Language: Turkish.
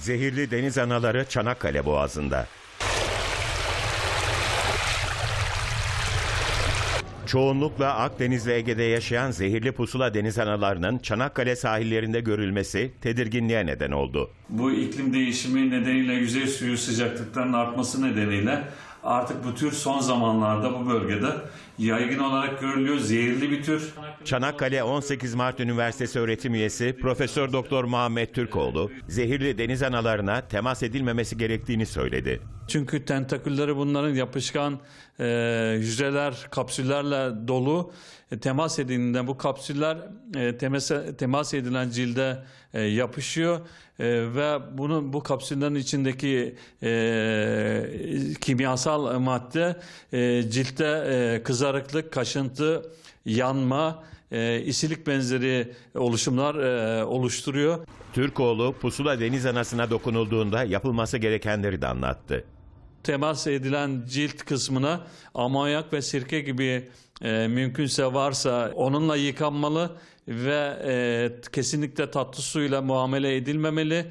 Zehirli deniz anaları Çanakkale Boğazı'nda. Çoğunlukla Akdeniz ve Ege'de yaşayan zehirli pusula deniz analarının Çanakkale sahillerinde görülmesi tedirginliğe neden oldu. Bu iklim değişimi nedeniyle yüzey suyu sıcaklıklarının artması nedeniyle artık bu tür son zamanlarda bu bölgede yaygın olarak görülüyor. Zehirli bir tür. Çanakkale 18 Mart Üniversitesi öğretim üyesi Profesör Doktor Muhammed Türkoğlu, zehirli deniz analarına temas edilmemesi gerektiğini söyledi. Çünkü tentakülleri bunların yapışkan e, hücreler, kapsüllerle dolu. E, temas edildiğinde bu kapsüller e, temas, temas edilen cilde e, yapışıyor E, ve bunun bu kapsüllerin içindeki e, kimyasal madde e, ciltte e, kızarıklık, kaşıntı, yanma, e, isilik benzeri oluşumlar e, oluşturuyor. Türkoğlu pusula deniz anasına dokunulduğunda yapılması gerekenleri de anlattı. temas edilen cilt kısmına amonyak ve sirke gibi e, mümkünse varsa onunla yıkanmalı ve e, kesinlikle tatlı suyla muamele edilmemeli.